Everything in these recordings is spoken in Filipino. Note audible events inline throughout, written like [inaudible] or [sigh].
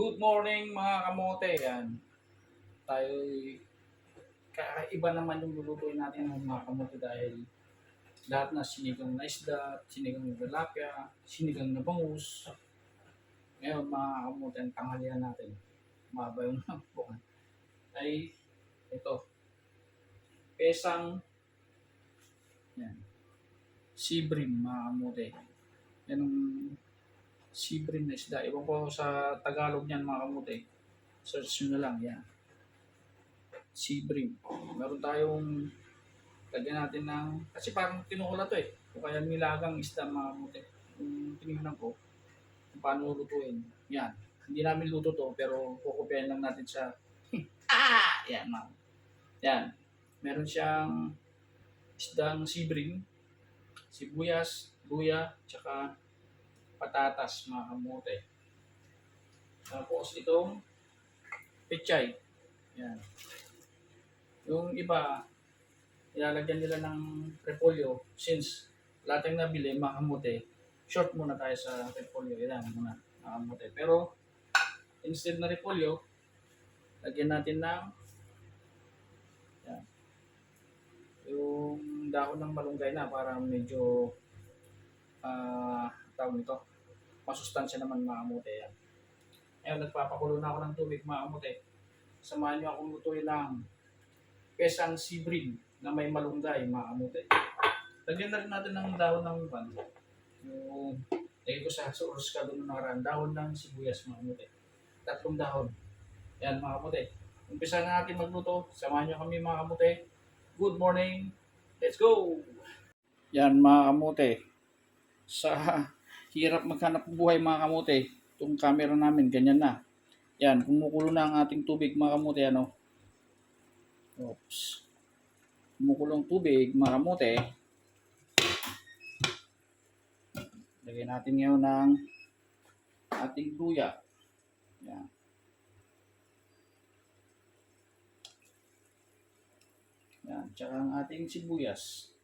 Good morning mga kamote. Yan. Tayo kakaiba naman yung lulutuin natin ng mga kamote dahil lahat na sinigang na isda, sinigang na tilapia, sinigang na bangus. Ngayon mga kamote, ang tanghalian natin. Maba yung bukan. Ay ito. Pesang yan. Sibrim mga kamote. Yan ang sibrim na isda. Iwan ko sa Tagalog niyan mga kamote. Search nyo na lang. Yan. Sibrim. Meron tayong lagyan natin ng kasi parang tinukula to eh. O kaya nilagang isda mga kamote. Kung tinignan ko kung paano lutuin. Yan. Hindi namin luto to pero kukopyahin lang natin sa [laughs] ah! Yan mga. Yan. Meron siyang isdang sibrim, sibuyas, luya, tsaka patatas mga kamote. Tapos itong pechay. Yan. Yung iba, ilalagyan nila ng repolyo since lahat ng nabili mga short muna tayo sa repolyo. Yan muna mga. Pero instead na repolyo, lagyan natin ng yan, yung dahon ng malunggay na para medyo ah tawag nito masustansya naman mga kamote yan. Ngayon, nagpapakulo na ako ng tubig mga kamote. Samahan niyo akong lutuin ng pesang sibrim na may malunggay mga kamote. Lagyan na rin natin ng dahon ng ban. Yung lagay ko sa, sa oras ka doon nakaraan, dahon ng sibuyas mga kamote. Tatlong dahon. Yan mga kamote. Umpisa na natin magluto. Samahan niyo kami mga kamote. Good morning. Let's go! Yan mga. Sa hirap maghanap buhay mga kamote. Itong camera namin, ganyan na. Yan, kumukulo na ang ating tubig mga kamote. Ano? Oops. Kumukulong tubig mga kamote. Lagyan natin ngayon ng ating luya. Yan. Yan, tsaka ang ating sibuyas.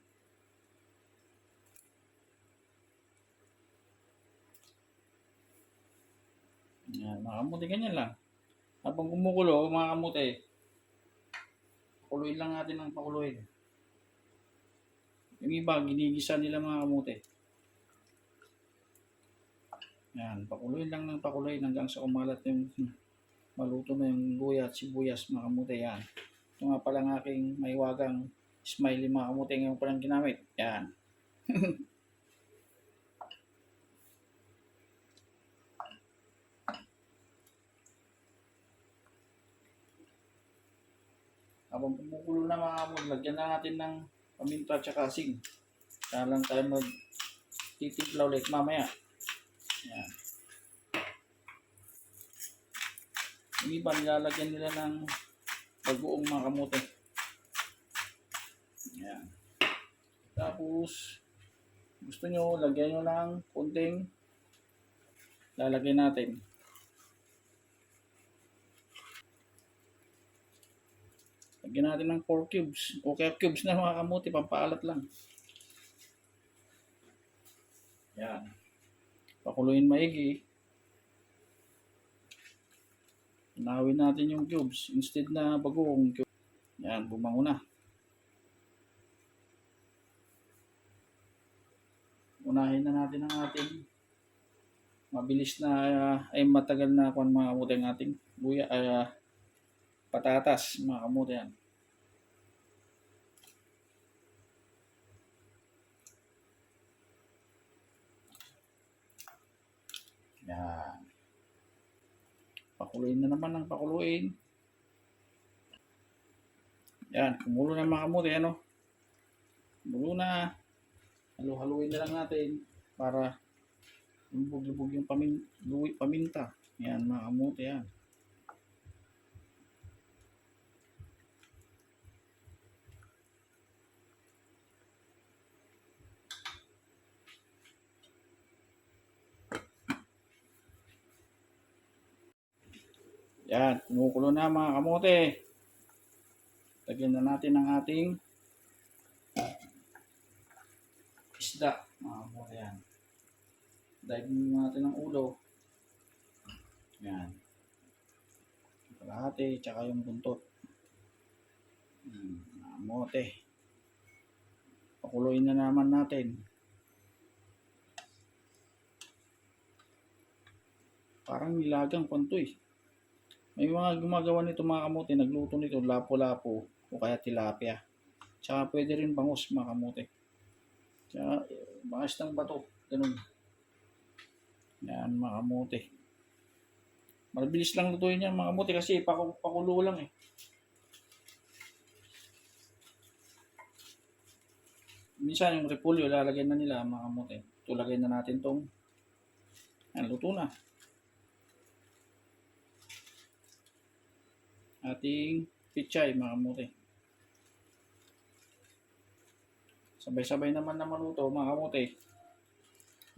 Yan, mga kamote, ganyan lang. Habang kumukulo, mga kamote, pakuluin lang natin ng pakuluin. Yung iba, ginigisa nila mga kamote. Yan, pakuluin lang ng pakuluin hanggang sa umalat yung [laughs] maluto na yung luya at sibuyas mga kamote. Yan. Ito nga pala ang aking maiwagang smiley mga kamote ngayon palang ginamit. Yan. [laughs] Habang kumukulo na mga kamote, lagyan na natin ng paminta at saka asin. Kaya lang tayo mag titimpla ulit mamaya. Yan. Yung iba nilalagyan nila ng bagoong mga kamote. Yan. Tapos, gusto nyo, lagyan nyo ng konting lalagyan natin. Lagyan natin ng 4 cubes. O kaya cubes na mga kamote, pampaalat lang. Yan. Pakuluin maigi. Inawin natin yung cubes instead na bagoong cubes. Yan, bumango na. Unahin na natin ang ating mabilis na ah, ay matagal na kung mga kamote ang ating buya, ah, patatas, mga kamote yan. Yan. Pakuluin na naman ng pakuluin. Yan, kumulo na mga kamote, ano? Kumulo na. Halu-haluin na lang natin para lumubog-lubog yung pamin paminta. Yan, mga kamote, yan. Yan, kumukulo na mga kamote. Lagyan na natin ang ating isda. Mga kamote yan. Dive natin ang ulo. Yan. Kalahati, tsaka yung buntot. Hmm, Amote. Pakuloyin na naman natin. Parang nilagang panto eh. May mga gumagawa nito mga kamote, nagluto nito lapo-lapo o kaya tilapia. Tsaka pwede rin bangus mga kamote. Tsaka bangas ng bato. Ganun. Yan mga kamote. Mabilis lang lutuin yan mga kamote kasi paku pakulo lang eh. Minsan yung repolyo lalagyan na nila mga kamote. Tulagay na natin tong yan, luto na. Ating pichay mga kamote. Sabay-sabay naman na maluto mga kamote.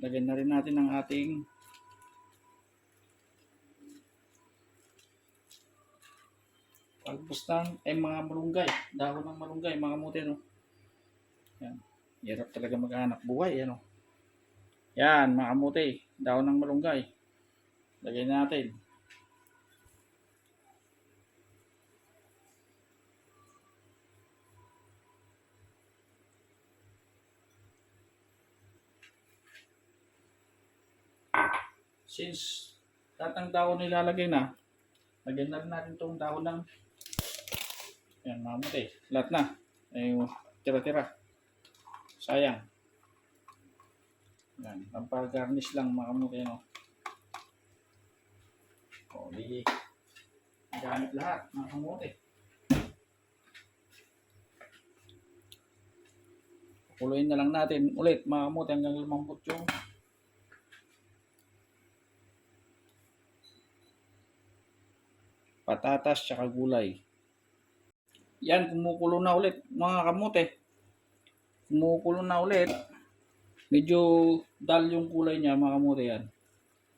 Lagyan na rin natin ang ating pagpustan ay mga malunggay. Dahon ng malunggay mga kamote no. Yan. Hirap talaga maghanap buhay ano. Yan mga kamote. Dahon ng malunggay. Lagyan natin. Since lahat ng dahon nilalagay na, lagyan rin natin itong dahon ng yan, mamuti. Lahat na. Ay, tira-tira. Sayang. Yan, pampag-garnish lang mga kamuti, no? O, di, gamit lahat mga kamuti. Kuloyin na lang natin ulit mga hanggang lumambot yung patatas tsaka gulay. Yan, kumukulo na ulit mga kamote. Kumukulo na ulit. Medyo dal yung kulay niya mga kamote yan.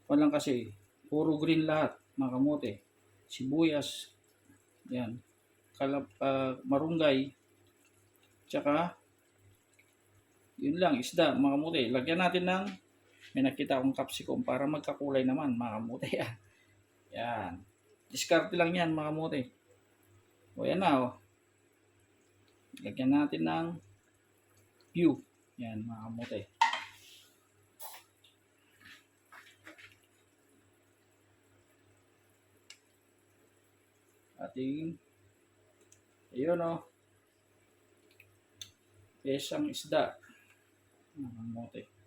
Walang kasi, puro green lahat mga kamote. Sibuyas, yan. Kalap, ah, marunggay, tsaka yun lang, isda mga kamote. Lagyan natin ng may nakita akong capsicum para magkakulay naman mga kamote. [laughs] Yan. Diskarte lang yan mga kamote. O yan na oh. Lagyan natin ng view. Yan mga kamote. Ating ayun oh. Pesang isda. Mga kamote.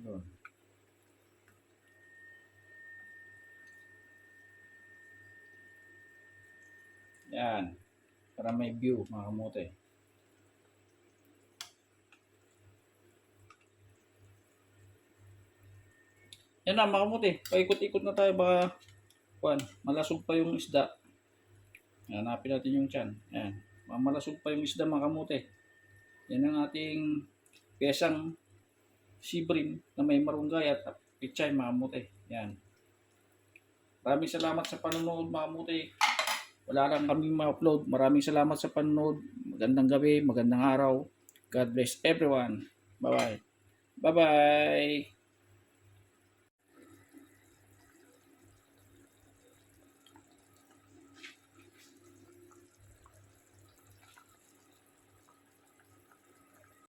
Yun. Yan. Para may view, mga kamote. Yan na, mga kamote. Paikot-ikot na tayo. Baka, kuan, malasog pa yung isda. Hanapin natin yung tiyan. Yan. Malasog pa yung isda, mga kamote. Yan ang ating pesang sibrim na may marunggay at pichay, mga kamote. Yan. Maraming salamat sa panonood, mga kamote wala lang kaming ma-upload. Maraming salamat sa panonood. Magandang gabi, magandang araw. God bless everyone. Bye-bye. Bye-bye.